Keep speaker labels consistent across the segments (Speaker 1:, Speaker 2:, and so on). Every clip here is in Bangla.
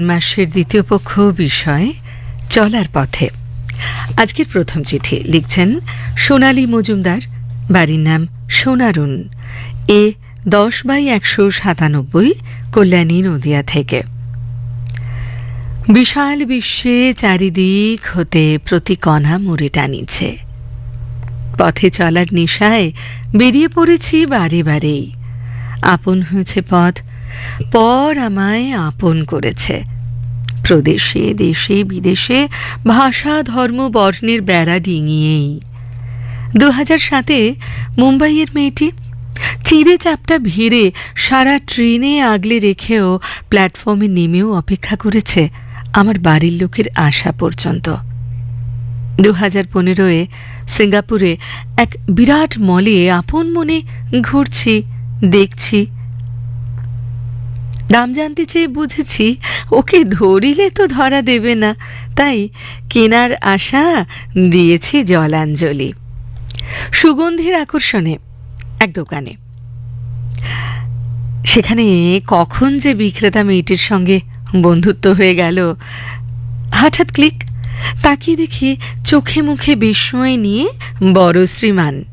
Speaker 1: মাসের দ্বিতীয় পক্ষ বিষয়, চলার পথে। আজকের প্রথম চিঠি লিখছেন সোনালী মজুমদার, বাড়ির নাম সোনারুন এ দশ বাই একশো সাতানব্বই, কল্যাণী নদিয়া থেকে। বিশাল বিশ্বে চারিদিক হতে প্রতি কণা মুড়ে টানিছে। পথে চলার নেশায় বেরিয়ে পড়েছি বারে বারেই। আপন হয়েছে পথ পর আমায় আপন করেছে। প্রদেশে, দেশে, বিদেশে ভাষা, ধর্ম, বর্ণের বেড়া ডিঙিয়েই। দু হাজার সাতে মুম্বাইয়ের মেয়েটি চিড়ে চাপটা ভিড়ে সারা ট্রেনে আগলে রেখেও প্ল্যাটফর্মে নেমেও অপেক্ষা করেছে আমার বাড়ির লোকের আশা পর্যন্ত। দু হাজার পনেরোয় সিঙ্গাপুরে এক বিরাট মলে আপন মনে ঘুরছি, দেখছি দাম জানতে চেয়ে বুঝেছি, ওকে ধরিলে তো ধরা দেবে না। তাই কেনার আশা দিয়েছি জলাঞ্জলি। সুগন্ধির আকর্ষণে এক দোকানে। সেখানে কখন যে বিক্রেতা মেয়েটির সঙ্গে বন্ধুত্ব হয়ে গেল, হঠাৎ ক্লিক। তাকিয়ে দেখি চোখে মুখে বিস্ময় নিয়ে বড় শ্রীমান।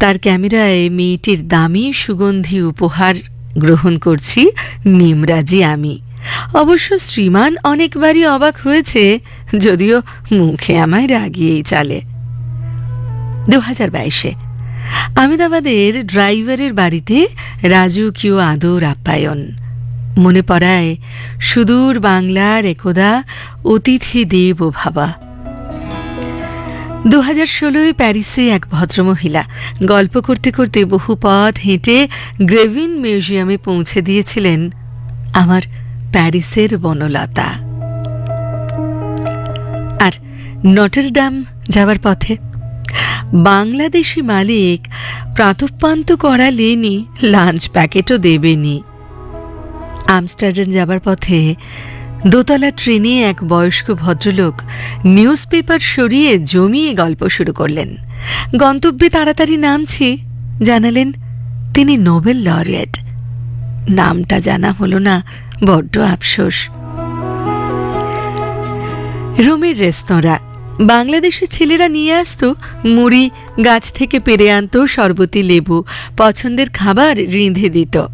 Speaker 1: তার ক্যামেরায় মেয়েটির দামি সুগন্ধি উপহার গ্রহণ করছি, নিমরাজি আমি। অবশ্য শ্রীমান অনেকবারই অবাক হয়েছে, যদিও মুখে আমায় রাগিয়েই চলে। দু হাজার বাইশে, আহমেদাবাদের ড্রাইভারের বাড়িতে রাজকীয় আদর আপ্যায়ন। মনে পড়ায়, সুদূর বাংলার একদা অতিথি দেব ভাবা। দু হাজার ষোলোয় প্যারিসে এক ভদ্রমহিলা। গল্প করতে করতে বহু পথ হেঁটে গ্রেভিন মিউজিয়ামে পৌঁছে দিয়েছিলেন আমার প্যারিসের বনলতা। আর নটরডাম যাবার পথে বাংলাদেশি মালিক প্রাতপান্ত করালেনি লাঞ্চ প্যাকেটও দেবেনি। আমস্টারডাম যাবার পথে দোতলা ট্রেনে এক বয়স্ক ভদ্রলোক নিউজ পেপার সরিয়ে জমিয়ে গল্প শুরু করলেন। গন্তব্যে তাড়াতাড়ি নামছি। জানালেন, তিনি নোবেল লরিয়েট। নামটা জানা হলো না, বড্ড আফসোস। রোমের রেস্তোরাঁ। বাংলাদেশের ছেলেরা নিয়ে আসত, মুড়ি, গাছ থেকে পেরে আনত, শরবতি, লেবু, পছন্দের খাবার রিঁধে দিত।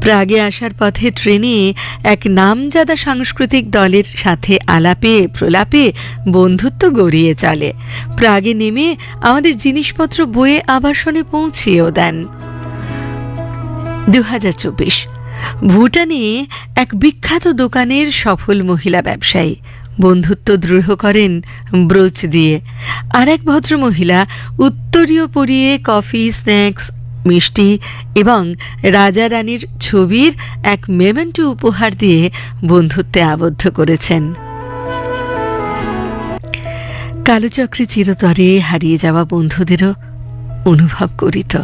Speaker 1: প্রাগে আসার পথে ট্রেনে এক নামজাদা সাংস্কৃতিক দলের সাথে আলাপে, প্রলাপে বন্ধুত্ব গড়িয়ে চলে। প্রাগে নেমে আমাদের জিনিসপত্র বয়ে আবাসনে পৌঁছিয়েও দেন। দু হাজার চব্বিশ। ভুটানে এক বিখ্যাত দোকানের সফল মহিলা ব্যবসায়ী বন্ধুত্ব দৃঢ় করেন ব্রোচ দিয়ে। আর এক ভদ্রমহিলা উত্তরীয় পরিয়ে কফি, স্ন্যাক্স মিষ্টি এবং রাজা রানীর ছবির এক মেমেন্টো উপহার দিয়ে বন্ধুত্বে আবদ্ধ করেছেন। কালোচক্রে চিরতরে হারিয়ে যাওয়া বন্ধুদেরও অনুভব করিত।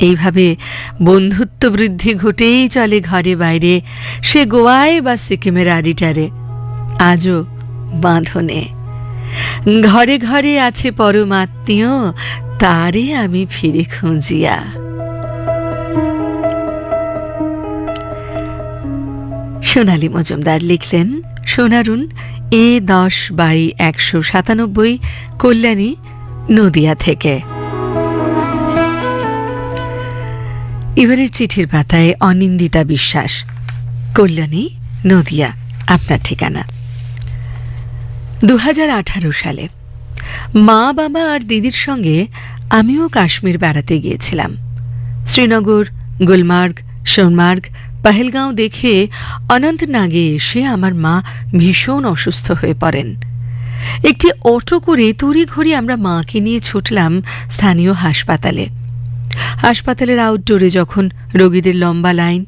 Speaker 1: এইভাবে বন্ধুত্ব বৃদ্ধি ঘটেই চলে ঘরে বাইরে, সে গোয়ায় বা সিকিমের আডিটারে, আজও বাঁধনে। ঘরে ঘরে আছে পরমাত্মীয় তারে আমি ফিরে খুঁজিয়া। সোনালী মজুমদার লিখলেন, সোনারুন, এ দশ বাই একশো সাতানব্বই কল্যাণী নদিয়া থেকে। এবারের চিঠির পাতায় অনিন্দিতা বিশ্বাস, কল্যাণী নদিয়া, আপনার ঠিকানা। দু হাজার আঠারো সালে মা, বাবা আর দিদির সঙ্গে আমিও কাশ্মীর বেড়াতে গিয়েছিলাম। শ্রীনগর, গুলমার্গ, সোনমার্গ, পাহেলগাঁও দেখে অনন্তনাগে এসে আমার মা ভীষণ অসুস্থ হয়ে পড়েন। একটি অটো করে তড়িঘড়ি আমরা মাকে নিয়ে ছুটলাম স্থানীয় হাসপাতালে। হাসপাতালের আউটডোরে যখন রোগীদের লম্বা লাইন,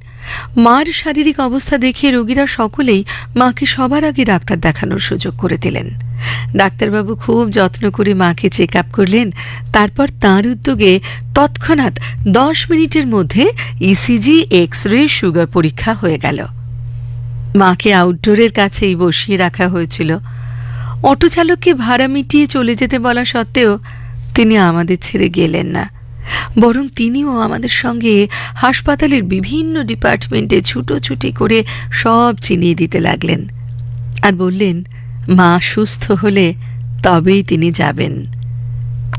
Speaker 1: মার শারীরিক অবস্থা দেখে রোগীরা সকলেই মাকে সবার আগে ডাক্তার দেখানোর সুযোগ করে দিলেন। ডাক্তারবাবু খুব যত্ন করে মাকে চেক আপ করলেন। তারপর তাঁর উদ্যোগে তৎক্ষণাৎ দশ মিনিটের মধ্যে ইসিজি এক্স রে সুগার পরীক্ষা হয়ে গেল। মাকে আউটডোরের কাছেই বসিয়ে রাখা হয়েছিল। অটো চালককে ভাড়া মিটিয়ে চলে যেতে বলা সত্ত্বেও তিনি আমাদের ছেড়ে গেলেন না। বরং তিনিও আমাদের সঙ্গে হাসপাতালের বিভিন্ন ডিপার্টমেন্টে ছুটোছুটি করে সব চিনিয়ে দিতে লাগলেন। আর বললেন মা সুস্থ হলে তবেই তিনি যাবেন।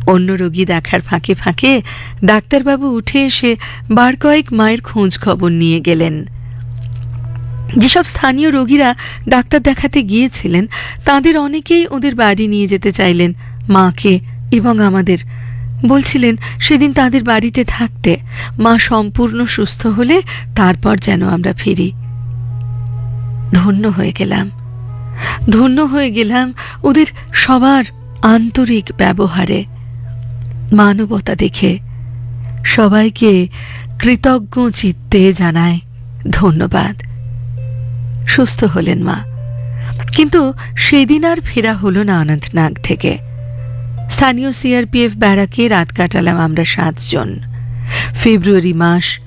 Speaker 1: অন্য রোগী দেখার ফাঁকে ফাঁকে ডাক্তারবাবু উঠে এসে বার কয়েক মায়ের খোঁজ খবর নিয়ে গেলেন। যেসব স্থানীয় রোগীরা ডাক্তার দেখাতে গিয়েছিলেন, তাদের অনেকেই ওদের বাড়ি নিয়ে যেতে চাইলেন, মাকে এবং আমাদের। বলছিলেন, সেদিন তাদের বাড়িতে থাকতে মা সম্পূর্ণ সুস্থ হলে তারপর যেন আমরা ফিরি। ধন্য হয়ে গেলাম। ধন্য হয়ে গেলাম ওদের সবার আন্তরিক ব্যবহারে। মানবতা দেখে সবাইকে কৃতজ্ঞ চিত্তে জানায়, ধন্যবাদ। সুস্থ হলেন মা। কিন্তু সেদিন আর ফেরা হলো না অনন্তনাগ থেকে। স্থানীয় সিআরপিএফ ব্যারাকে রাত কাটালাম আমরা সাতজন। ফেব্রুয়ারি মাস,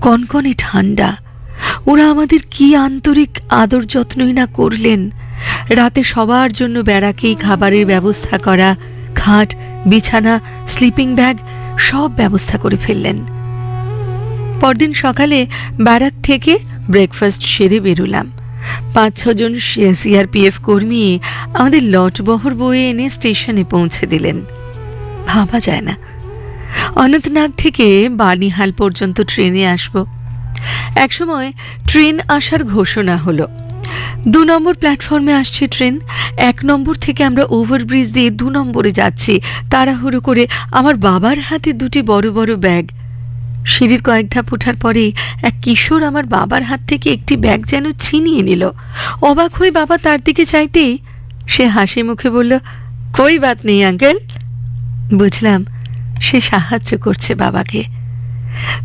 Speaker 1: কনকনে ঠান্ডা। ওরা আমাদের কি আন্তরিক আদর যত্নই না করলেন রাতে সবার জন্য ব্যারাকেই খাবারের ব্যবস্থা করা, খাট, বিছানা স্লিপিং ব্যাগ সব ব্যবস্থা করে ফেললেন। পরদিন সকালে ব্যারাক থেকে ব্রেকফাস্ট সেরে বেরোলাম। পাঁচ ছজন সিআরপিএফ কর্মী আমাদের লটবহর বয়ে এনে স্টেশনে পৌঁছে দিলেন। ভাবা যায় না। অনন্তনাগ থেকে বানিহাল পর্যন্ত ট্রেনে আসব। একসময় ট্রেন আসার ঘোষণা হলো। দু নম্বর প্ল্যাটফর্মে আসছে ট্রেন। এক নম্বর থেকে আমরা ওভারব্রিজ দিয়ে দু নম্বরে যাচ্ছি। তাড়াহুড়ো করে আমার বাবার হাতে দুটি বড় বড় ব্যাগ। সিঁড়ির কয়েক ধাপ ওঠার পরে এক কিশোর আমার বাবার হাত থেকে একটি ব্যাগ যেন ছিনিয়ে নিল। অবাক হয়ে বাবা তার দিকে চাইতেই সে হাসি মুখে বলল, কই বাত নেই, আঙ্কেল? বুঝলাম, সে সাহায্য করছে বাবাকে।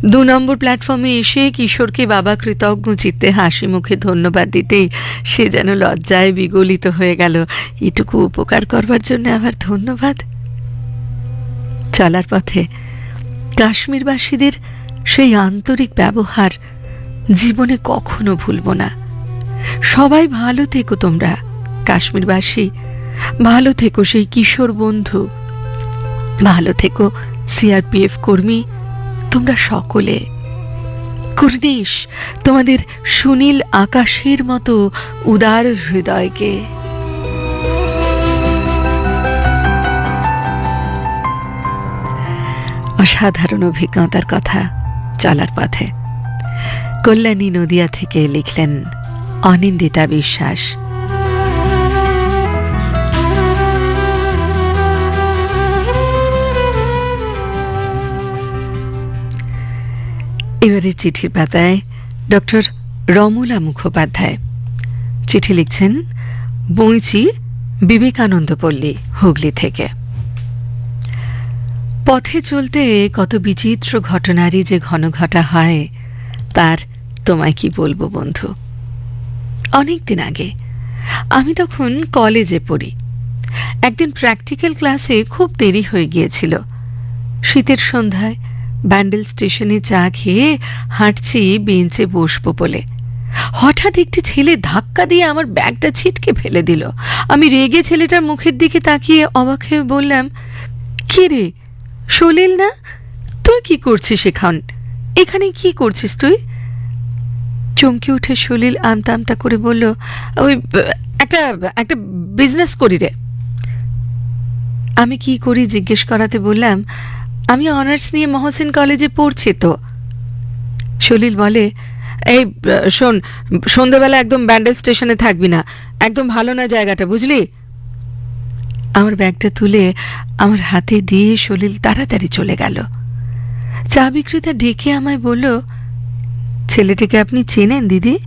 Speaker 1: দু নম্বর প্ল্যাটফর্মে এসে কিশোরকে বাবা কৃতজ্ঞ চিত্তে হাসি মুখে ধন্যবাদ দিতেই সে যেন লজ্জায় বিগলিত হয়ে গেল। এটুকু উপকার করবার জন্য আবার ধন্যবাদ। চলার পথে কাশ্মীরবাসীদের সেই আন্তরিক ব্যবহার জীবনে কখনো ভুলব না। সবাই ভালো থেকো তোমরা, কাশ্মীরবাসী। ভালো থেকো সেই কিশোর বন্ধু। ভালো থেকো সিআরপিএফ কর্মী। তোমরা সকলে। কুর্নিশ তোমাদের সুনীল আকাশের মতো উদার হৃদয়কে। অসাধারণ অভিজ্ঞতার কথা চলার পথে। কল্যাণী নদিয়া থেকে লিখলেন অনিন্দিতা বিশ্বাস। এবারে চিঠির পাতায় ডক্টর রমলা মুখোপাধ্যায়। চিঠি লিখছেন বইচি বিবেকানন্দ পল্লী, হুগলি থেকে। পথে চলতে কত বিচিত্র ঘটনারই যে ঘন ঘটা হয়, তার তোমায় কি বলব বন্ধু? অনেক দিন আগে আমি তখন কলেজে পড়ি। একদিন প্র্যাকটিক্যাল ক্লাসে খুব দেরি হয়ে গিয়েছিল। শীতের সন্ধ্যায় ব্যান্ডেল স্টেশনে চা খেয়ে হাঁটছি বেঞ্চে বসবো বলে। হঠাৎ একটি ছেলে ধাক্কা দিয়ে আমার ব্যাগটা ছিটকে ফেলে দিল। আমি রেগে ছেলেটার মুখের দিকে তাকিয়ে অবাক হয়ে বললাম, কি রে, সলিল না? তুই কি করছিস এখন? এখানে কি করছিস তুই? চমকে উঠে সলিল আমতা আমতা করে বলল, ওই, একটা একটা বিজনেস করি রে। আমি কি করি জিজ্ঞেস করাতে বললাম আমি অনার্স নিয়ে মহসিন কলেজে পড়ছি তো। সলিল বলে, এই, শোন সন্ধেবেলা একদম ব্যান্ডেল স্টেশনে থাকবি না। একদম ভালো না জায়গাটা, বুঝলি? আমার ব্যাগটা তুলে আমার হাতে দিয়ে সলিল তাড়াতাড়ি চলে গেল। চা বিক্রেতা ডেকে আমায় বলল, ছেলেটিকে আপনি চেনেন, দিদি?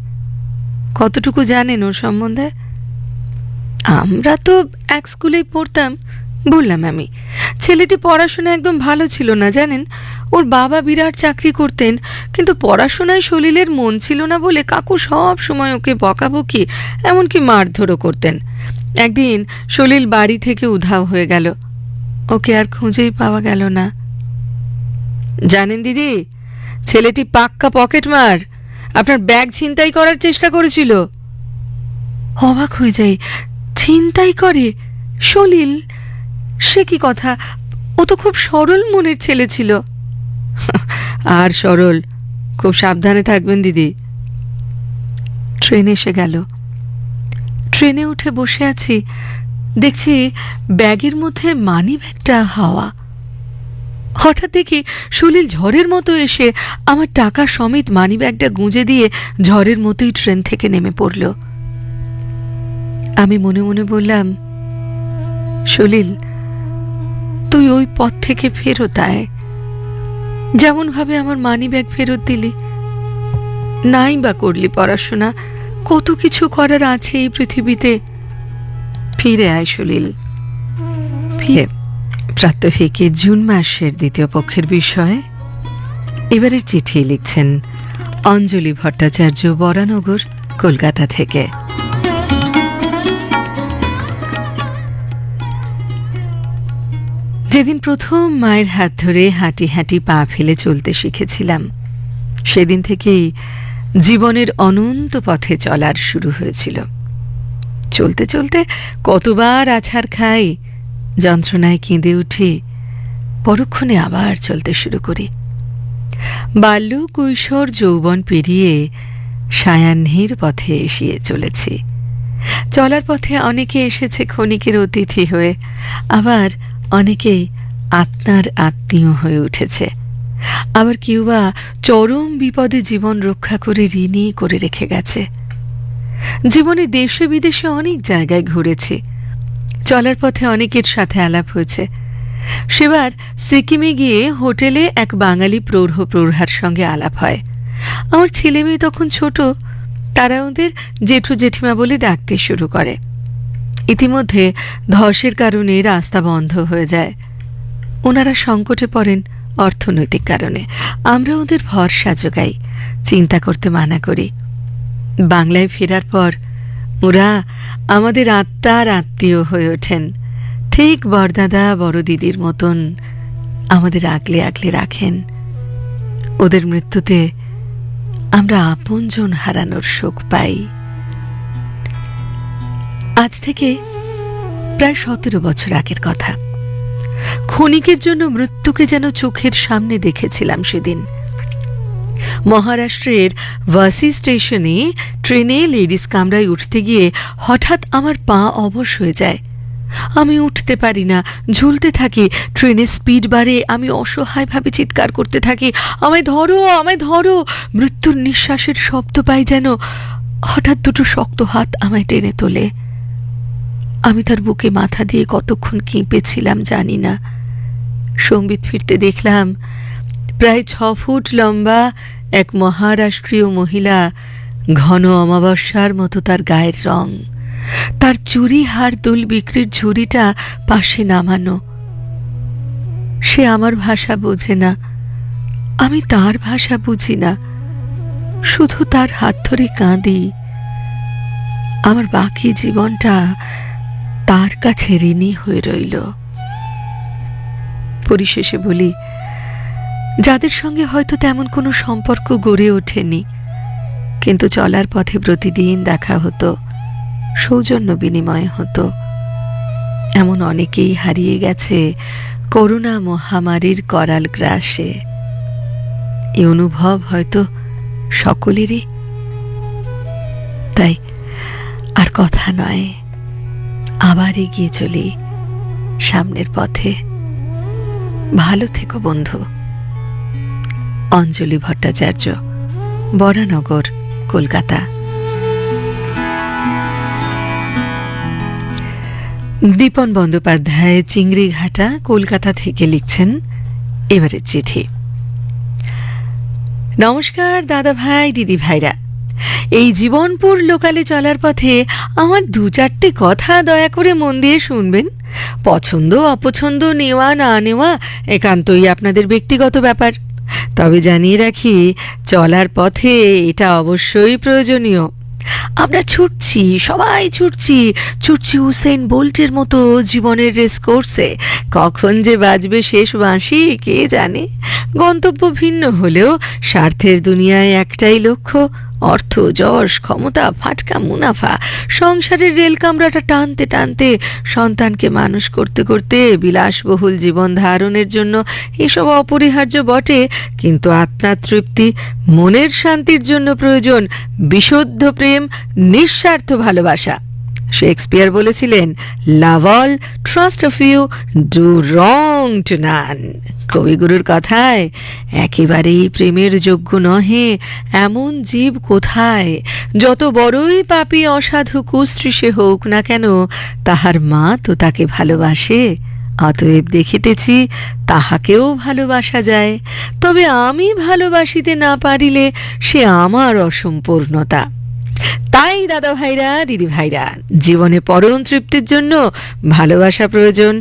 Speaker 1: কতটুকু জানেন ওর সম্বন্ধে? আমরা তো এক স্কুলেই পড়তাম। বললাম আমি ছেলেটি পড়াশোনা একদম ভালো ছিল না, জানেন? ওর বাবা বিরাট চাকরি করতেন, কিন্তু পড়াশোনায় সলিলের মন ছিল না বলে কাকু সব সময় ওকে বকাবকি, এমনকি মারধরও করতেন। একদিন সলিল বাড়ি থেকে উধাও হয়ে গেল। ওকে আর খুঁজেই পাওয়া গেল না। জানেন দিদি, ছেলেটি পাক্কা পকেট মার, আপনার ব্যাগ ছিনতাই করার চেষ্টা করেছিল। অবাক হয়ে যাই, ছিনতাই করে? সলিল সে কি কথা? ও তো খুব সরল মনের ছেলে ছিল। আর সরল, খুব সাবধানে থাকবেন দিদি। ট্রেন এসে গেল। ট্রেনে উঠে বসে আছি। দেখছি ব্যাগের মধ্যে মানি ব্যাগটা হাওয়া। হঠাৎ দেখি সুনীল ঝড়ের মতো এসে আমার টাকা সমেত মানি ব্যাগটা গুঁজে দিয়ে ঝড়ের মতোই ট্রেন থেকে নেমে পড়ল। আমি মনে মনে বললাম সলিল তুই ওই পথ থেকে ফেরত আয়। যেমন ভাবে আমার মানি ব্যাগ ফেরত দিলি, নাই বা করলি পড়াশোনা, কত কিছু করার আছে এই পৃথিবীতে। ফিরে আয় সলিল ফিরে। প্রাত্যহিকের জুন মাসের দ্বিতীয় পক্ষের বিষয়ে এবারের চিঠি লিখছেন অঞ্জলি ভট্টাচার্য বরানগর, কলকাতা থেকে। যেদিন প্রথম মায়ের হাত ধরে হাঁটি হাঁটি পা ফেলে চলতে শিখেছিলাম, সেদিন থেকেই জীবনের অনন্ত পথে চলার শুরু হয়েছিল। চলতে চলতে কতবার আছাড় খাই, যন্ত্রণায় কেঁদে উঠি পরক্ষণে আবার চলতে শুরু করি। বাল্য কৈশোর যৌবন পেরিয়ে সায়াহ্নের পথে এসিয়ে চলেছি। চলার পথে অনেকে এসেছে ক্ষণিকের অতিথি হয়ে, আবার অনেকেই আত্মার আত্মীয় হয়ে উঠেছে। আবার কেউ বা চরম বিপদে জীবন রক্ষা করে ঋণী করে রেখে গেছে। জীবনে দেশে বিদেশে অনেক জায়গায় ঘুরেছি। চলার পথে অনেকের সাথে আলাপ হয়েছে। সেবার সিকিমে গিয়ে হোটেলে এক বাঙালি প্রৌঢ় প্রৌঢ়ার সঙ্গে আলাপ হয়। আমার ছেলে মেয়ে তখন ছোট, তারা ওদের জেঠু জেঠিমা বলে ডাকতে শুরু করে। ইতিমধ্যে ধসের কারণে রাস্তা বন্ধ হয়ে যায়। ওনারা সংকটে পড়েন অর্থনৈতিক কারণে। আমরা ওদের ভরসা যোগাই, চিন্তা করতে মানা করি। বাংলায় ফেরার পর ওরা আমাদের আত্মার আত্মীয় হয়ে ওঠেন। ঠিক বরদাদা বড় দিদির মতন আমাদের আগলে আগলে রাখেন। ওদের মৃত্যুতে আমরা আপনজন হারানোর শোক পাই। আজ থেকে প্রায় সতেরো বছর আগের কথা। ক্ষণিকের জন্য মৃত্যুকে যেন চোখের সামনে দেখেছিলাম সেদিন। মহারাষ্ট্রের ভাসি স্টেশনে ট্রেনে লেডিস কামরায় উঠতে গিয়ে হঠাৎ আমার পা অবশ হয়ে যায়। আমি উঠতে পারি না, ঝুলতে থাকি, ট্রেনের স্পিড বাড়ে, আমি অসহায়ভাবে চিৎকার করতে থাকি, আমায় ধরো আমায় ধরো। মৃত্যুর নিঃশ্বাসের শব্দ পাই যেন হঠাৎ দুটো শক্ত হাত আমায় টেনে তোলে। আমি তার বুকে মাথা দিয়ে কতক্ষণ কেঁপেছিলাম জানি না। সম্বিত ফিরতে দেখলাম, প্রায় ছ ফুট লম্বা এক মহারাষ্ট্রীয় মহিলা ঘন অমাবস্যার মতো তার গায়ের রং। তার চুরি হার দুল বিক্রির ঝুড়িটা পাশে নামানো। সে আমার ভাষা বোঝে না। আমি তার ভাষা বুঝি না। শুধু তার হাত ধরে কাঁদি। আমার বাকি জীবনটা তার কাছে ঋণী হয়ে রইল। পরিশেষে বলি, যাদের সঙ্গে হয়তো তেমন কোনো সম্পর্ক গড়ে ওঠেনি, কিন্তু চলার পথে প্রতিদিন দেখা হতো, সৌজন্য বিনিময় হতো। এমন অনেকেই হারিয়ে গেছে করোনা মহামারীর করাল গ্রাসে। এই অনুভব হয়তো সকলেরই। তাই আর কথা নয়। আবার এগিয়ে চলি সামনের পথে। ভালো থেকো বন্ধু। অঞ্জলি ভট্টাচার্য, বরানগর, কলকাতা। দীপন বন্দ্যোপাধ্যায় চিংড়িঘাটা, কলকাতা থেকে লিখছেন এবারের চিঠি। নমস্কার দাদা ভাই দিদি ভাইরা এই জীবনপুর লোকালে চলার পথে আমার দু চারটে কথা দয়া করে মন দিয়ে শুনবেন। পছন্দ, অপছন্দ, নেওয়া, না নেওয়া একান্তই আপনাদের ব্যক্তিগত ব্যাপার। তবে জানিয়ে রাখি, চলার পথে এটা অবশ্যই প্রয়োজনীয়। আমরা ছুটছি, সবাই ছুটছি ছুটছি হুসেন বোল্টের মতো জীবনের রেস করছে কখন যে বাজবে শেষ বাঁশি, কে জানে? গন্তব্য ভিন্ন হলেও স্বার্থের দুনিয়ায় একটাই লক্ষ্য অর্থ, যশ, ক্ষমতা, ফাটকা, মুনাফা, সংসারের রেল কামরাটা টানতে টানতে সন্তানকে মানুষ করতে করতে বিলাসবহুল জীবন ধারণের জন্য এসব অপরিহার্য বটে, কিন্তু আত্মার তৃপ্তি, মনের শান্তির জন্য প্রয়োজন বিশুদ্ধ প্রেম, নিঃস্বার্থ ভালোবাসা। শেক্সপিয়ার বলেছিলেন love all trust a few do wrong to none কবিগুরুর কথায়, একেবারেই প্রেমের যোগ্য নহে, এমন জীব কোথায়? যত বড়ই পাপী অসাধু কুস্ত্রীষে হোক না কেন, তাহার মা তো তাকে ভালোবাসে। অতএব দেখিতেছি, তাহাকেও ভালোবাসা যায়। তবে আমি ভালোবাসিতে না পারিলে সে আমার অসম্পূর্ণতা। তাই দাদা ভাইরা দিদি ভাইরা জীবনে পরম তৃপ্তির জন্য ভালোবাসা প্রয়োজন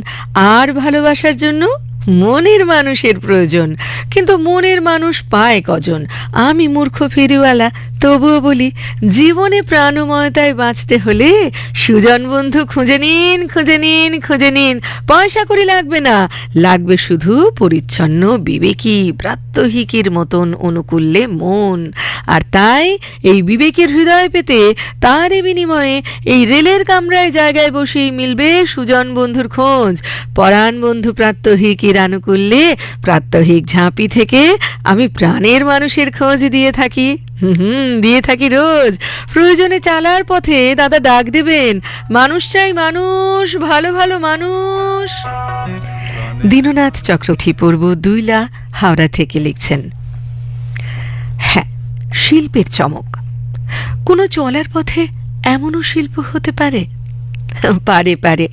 Speaker 1: আর ভালোবাসার জন্য মনের মানুষের প্রয়োজন। কিন্তু মনের মানুষ পায় কজন? আমি মূর্খ ফেরিওয়ালা, তবুও বলি, জীবনে প্রাণময়তায় বাঁচতে হলে সুজন বন্ধু খুঁজে নিন খুঁজে নিন খুঁজে নিন। পয়সা করে লাগবে না। লাগবে শুধু পরিচ্ছন্ন, বিবেকী, প্রাত্যহিকের মতন অনুকূল্যে মন। আর তাই এই বিবেকের হৃদয় পেতে তারই বিনিময়ে এই রেলের কামরায় জায়গায় বসেই মিলবে সুজন বন্ধুর খোঁজ। পরাণ বন্ধু প্রাত্যহিকের আনুকূল্যে প্রাত্যহিক ঝাঁপি থেকে আমি প্রাণের মানুষের খোঁজ দিয়ে থাকি। হুম, দিয়ে থাকি রোজ। প্রয়োজনে চালার পথে দাদা ডাক দেবেন। মানুষ চাই মানুষ, ভালো ভালো মানুষ। দীননাথ চক্রবর্তী পূর্ব দুইলা হাওড়া থেকে লিখছেন হ্যাঁ শিল্পের চমক। কোনো চলার পথে এমনও শিল্প হতে পারে? পারে পারে।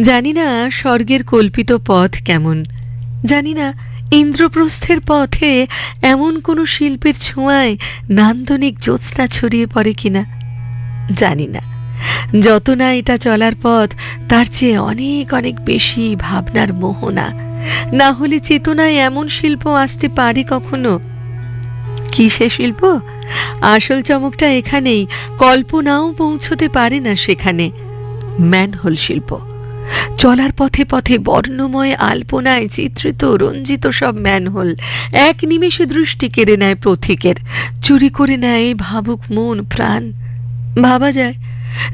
Speaker 1: জানি না স্বর্গের কল্পিত পথ কেমন। জানি না, ইন্দ্রপ্রস্থের পথে এমন কোনো শিল্পের ছোঁয়ায় নান্দনিক জ্যোৎস্না ছড়িয়ে পড়ে কিনা? জানি না। যত না এটা চলার পথ, তার চেয়ে অনেক অনেক বেশি ভাবনার মোহনা। না হলে চেতনায় এমন শিল্প আসতে পারে কখনো? কি সে শিল্প? আসল চমকটা এখানেই, কল্পনাও পৌঁছতে পারে না সেখানে। ম্যানহোল শিল্প। চলার পথে পথে বর্ণময় আলপনায় চিত্রিত রঞ্জিত সব ম্যানহোল। এক নিমেষে দৃষ্টি কেড়ে নেয় প্রথিকের চুরি করে নেয় ভাবুক মন, প্রাণ। ভাবা যায়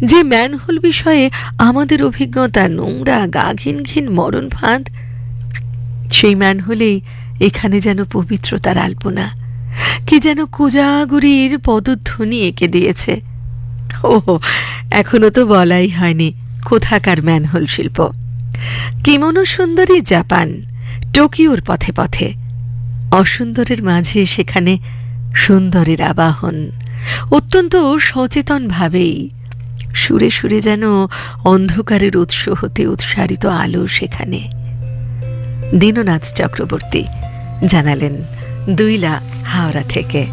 Speaker 1: যে ম্যানহোল বিষয়ে আমাদের অভিজ্ঞতা নোংরা গা ঘিন ঘিন মরণ ফাঁদ। সেই ম্যানহোলেই এখানে যেন পবিত্রতার আলপনা। কি যেন কুজাগুরির পদধ্বনি এঁকে দিয়েছে। ও এখনও তো বলাই হয়নি। কোথাকার ম্যানহোল শিল্প। কিমনো সুন্দরী জাপান, টোকিওর পথে পথে। অসুন্দরের মাঝে সেখানে সুন্দরের আবাহন। অত্যন্ত সচেতনভাবেই সুরে সুরে যেন অন্ধকারের উৎস হতে উৎসারিত আলো সেখানে। দীননাথ চক্রবর্তী জানালেন, দুইলা হাওড়া থেকে।